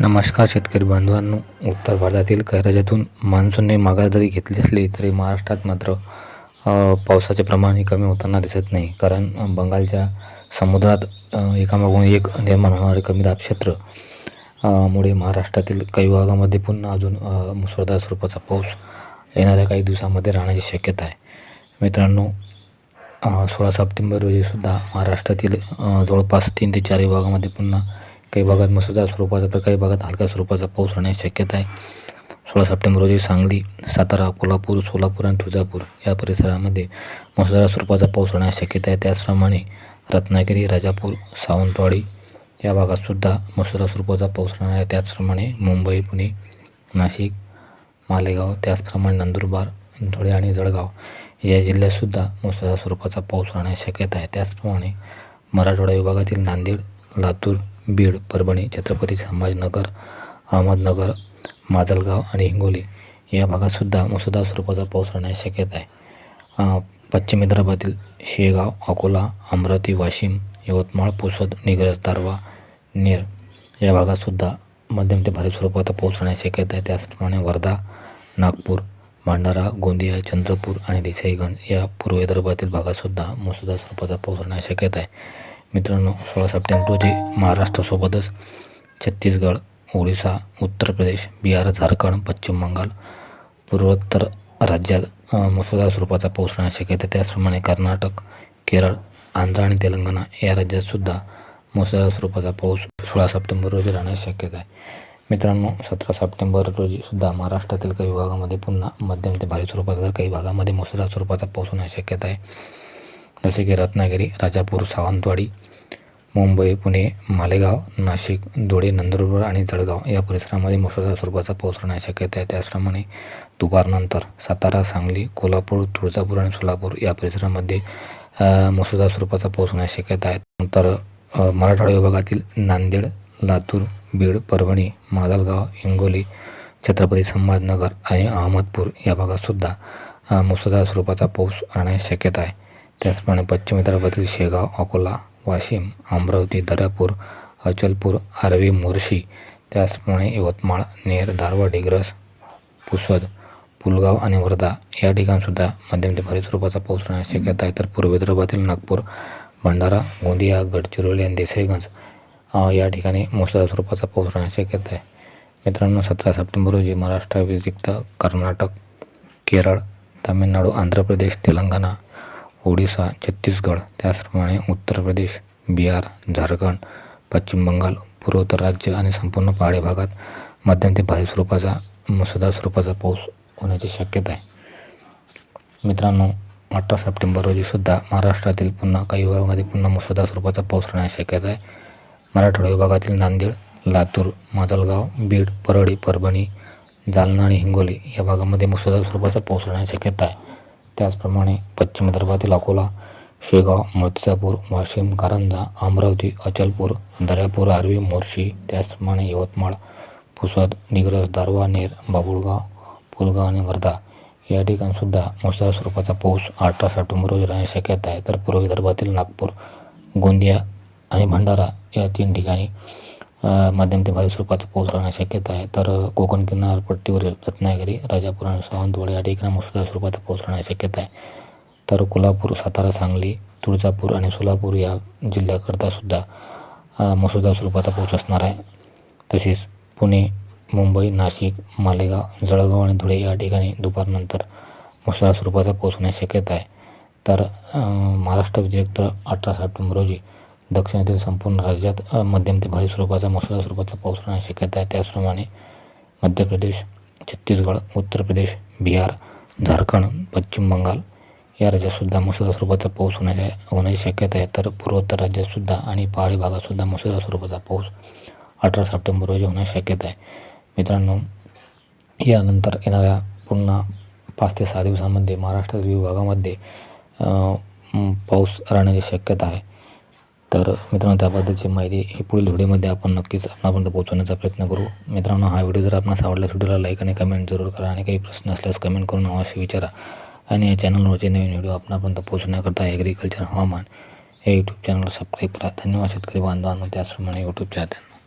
नमस्कार शेतकरी बांधवांनो. उत्तर भारतातील कैराज्यातून राज्यातून मान्सूनने माघार जरी घेतली असली तरी महाराष्ट्रात मात्र पावसाचे प्रमाण हे कमी होताना दिसत नाही. कारण बंगालच्या समुद्रात एकामागून एक निर्माण होणारे कमी दाब क्षेत्र मुळे महाराष्ट्रातील काही भागामध्ये पुन्हा अजून मुसळधार स्वरूपाचा पाऊस येणाऱ्या काही दिवसामध्ये राहण्याची शक्यता आहे. मित्रांनो सोळा सप्टेंबर रोजीसुद्धा महाराष्ट्रातील जवळपास तीन ते चार विभागामध्ये पुन्हा काही भागात मुसळधार स्वरूपाचा तर काही भागात हलक्या स्वरूपाचा पाऊस राहण्याची शक्यता आहे. सोळा सप्टेंबर रोजी सांगली सातारा कोल्हापूर सोलापूर आणि तुळजापूर या परिसरामध्ये मुसळधार स्वरूपाचा पाऊस राहण्याची शक्यता आहे. त्याचप्रमाणे रत्नागिरी राजापूर सावंतवाडी या भागातसुद्धा मुसळधार स्वरूपाचा पाऊस राहणार आहे. त्याचप्रमाणे मुंबई पुणे नाशिक मालेगाव त्याचप्रमाणे नंदुरबार धुळे आणि जळगाव या जिल्ह्यातसुद्धा मुसळधार स्वरूपाचा पाऊस राहण्याची शक्यता आहे. त्याचप्रमाणे मराठवाडा विभागातील नांदेड लातूर बीड परभणी छत्रपती संभाजीनगर अहमदनगर माजलगाव आणि हिंगोली या भागातसुद्धा मुसळधार स्वरूपाचा पाऊस राहण्याची शक्यता आहे. पश्चिम विदर्भातील शेगाव अकोला अमरावती वाशिम यवतमाळ पुसद निग्रज दारवा नेर या भागातसुद्धा मध्यम ते भारी स्वरूपात पाऊस राहण्याची शक्यता आहे. त्याचप्रमाणे वर्धा नागपूर भंडारा गोंदिया चंद्रपूर आणि देसाईगंज या पूर्व विदर्भातील भागातसुद्धा मुसळधार स्वरूपाचा पाऊस राहण्याची शक्यता आहे. मित्रांनो सोळा सप्टेंबर रोजी महाराष्ट्रासोबतच छत्तीसगड ओडिसा उत्तर प्रदेश बिहार झारखंड पश्चिम बंगाल पूर्वोत्तर राज्यात मुसळधार स्वरूपाचा पाऊस राहण्याची शक्यता आहे. त्याचप्रमाणे कर्नाटक केरळ आंध्र आणि तेलंगणा या राज्यातसुद्धा मुसळधार स्वरूपाचा पाऊस सोळा सप्टेंबर रोजी राहण्याची शक्यता आहे. मित्रांनो सतरा सप्टेंबर रोजी सुद्धा महाराष्ट्रातील काही विभागामध्ये पुन्हा मध्यम ते भारी स्वरूपाचा तर काही भागामध्ये मुसळधार स्वरूपाचा पाऊस होण्याची शक्यता आहे. जसे की रत्नागिरी राजापूर सावंतवाडी मुंबई पुणे मालेगाव नाशिक धुळे नंदुरबार आणि जळगाव. या परिसरामध्ये मुसळधार स्वरूपाचा पाऊस राहण्याची शक्यता आहे. त्याचप्रमाणे दुपारनंतर सातारा सांगली कोल्हापूर तुळजापूर आणि सोलापूर या परिसरामध्ये मुसळधार स्वरूपाचा पाऊस होण्याची शक्यता आहे. नंतर मराठवाडा विभागातील नांदेड लातूर बीड परभणी माजलगाव हिंगोली छत्रपती संभाजनगर आणि अहमदपूर या भागातसुद्धा अ, मुसळधार स्वरूपाचा पाऊस राहण्याची शक्यता आहे. त्याचप्रमाणे पश्चिम विदर्भातील शेगाव अकोला वाशिम अमरावती दर्यापूर अचलपूर आर्वी मोर्शी त्याचप्रमाणे यवतमाळ नेर धारवा डिग्रस पुसद पुलगाव आणि वर्धा या ठिकाणसुद्धा मध्यम ते भारी स्वरूपाचा पाऊस राहण्याची शक्यता आहे. तर पूर्व विदर्भातील नागपूर भंडारा गोंदिया गडचिरोली आणि देसाईगंज या ठिकाणी मुसळधार स्वरूपाचा पाऊस राहण्याची शक्यता आहे. मित्रांनो सतरा सप्टेंबर रोजी महाराष्ट्राव्यतिरिक्त कर्नाटक केरळ तामिळनाडू आंध्र प्रदेश तेलंगणा ओडिसा छत्तीसगड त्याचप्रमाणे उत्तर प्रदेश बिहार झारखंड पश्चिम बंगाल पूर्वोत्तर राज्य आणि संपूर्ण पहाडी भागात मध्यम ते भारी स्वरूपाचा मुसळधार स्वरूपाचा पाऊस होण्याची शक्यता आहे. मित्रांनो अठरा सप्टेंबर रोजीसुद्धा महाराष्ट्रातील पुन्हा काही विभागामध्ये पुन्हा मुसळधार स्वरूपाचा पाऊस राहण्याची शक्यता आहे. मराठवाडा विभागातील नांदेड लातूर माजलगाव बीड परळी परभणी जालना आणि हिंगोली या भागामध्ये मुसळधार स्वरूपाचा पाऊस राहण्याची शक्यता आहे. त्याचप्रमाणे पश्चिम विदर्भातील अकोला शेगाव मूर्तिजापूर वाशिम कारंजा अमरावती अचलपूर दर्यापूर आर्वी मोर्शी त्याचप्रमाणे यवतमाळ पुसद निग्रज दारवा नेर बाबुळगाव पुलगाव आणि वर्धा या ठिकाणसुद्धा मुसळधार स्वरूपाचा पाऊस अठरा सप्टेंबर रोजी राहण्याची शक्यता आहे. तर पूर्व विदर्भातील नागपूर गोंदिया आणि भंडारा या तीन ठिकाणी मध्यम ते भारी स्वरूपात पाऊस राहण्याची शक्यता आहे. तर कोकण किनारपट्टीवरील रत्नागिरी राजापूर आणि सावंतवाडी या ठिकाणी मुसळधार स्वरूपात पाऊस राहण्याची शक्यता आहे. तर कोल्हापूर सातारा सांगली तुळजापूर आणि सोलापूर या जिल्ह्याकरता सुद्धा मुसळधार स्वरूपाचा पाऊस असणार आहे. तसेच पुणे मुंबई नाशिक मालेगाव जळगाव आणि धुळे या ठिकाणी दुपारनंतर मुसळधार स्वरूपाचा पाऊस होण्याची शक्यता आहे. तर महाराष्ट्र व्यतिरिक्त अठरा सप्टेंबर रोजी दक्षिणेतील संपूर्ण राज्यात मध्यम ते भारी स्वरूपाचा मुसळधार स्वरूपाचा पाऊस राहण्याची शक्यता आहे. त्याचप्रमाणे मध्य प्रदेश छत्तीसगड उत्तर प्रदेश बिहार झारखंड पश्चिम बंगाल या राज्यातसुद्धा मुसळधार स्वरूपाचा पाऊस होण्याच्या होण्याची शक्यता आहे. तर पूर्वोत्तर राज्यातसुद्धा आणि पहाडी भागातसुद्धा मुसळधार स्वरूपाचा पाऊस अठरा सप्टेंबर रोजी होण्याची शक्यता आहे. मित्रांनो यानंतर येणाऱ्या पुन्हा पाच ते सहा दिवसांमध्ये महाराष्ट्रातील विभागामध्ये पाऊस राहण्याची शक्यता आहे. तर मित्रांनो त्याबद्दलची माहिती ही पुढील व्हिडिओमध्ये आपण नक्कीच आपणापर्यंत पोहोचवण्याचा प्रयत्न करू. मित्रांनो हा व्हिडिओ जर आपणास आवडला व्हिडिओला लाईक आणि कमेंट जरूर करा आणि काही प्रश्न असल्यास कमेंट करून अवश्य विचारा. आणि या चॅनलवरचे नवीन व्हिडिओ आपणापर्यंत पोहोचण्याकरता ॲग्रिकल्चर हवामान हे यूट्यूब चॅनल सबस्क्राईब करा. धन्यवाद शेतकरी बांधवांनो. त्याचप्रमाणे यूट्यूब चाहत्यांनो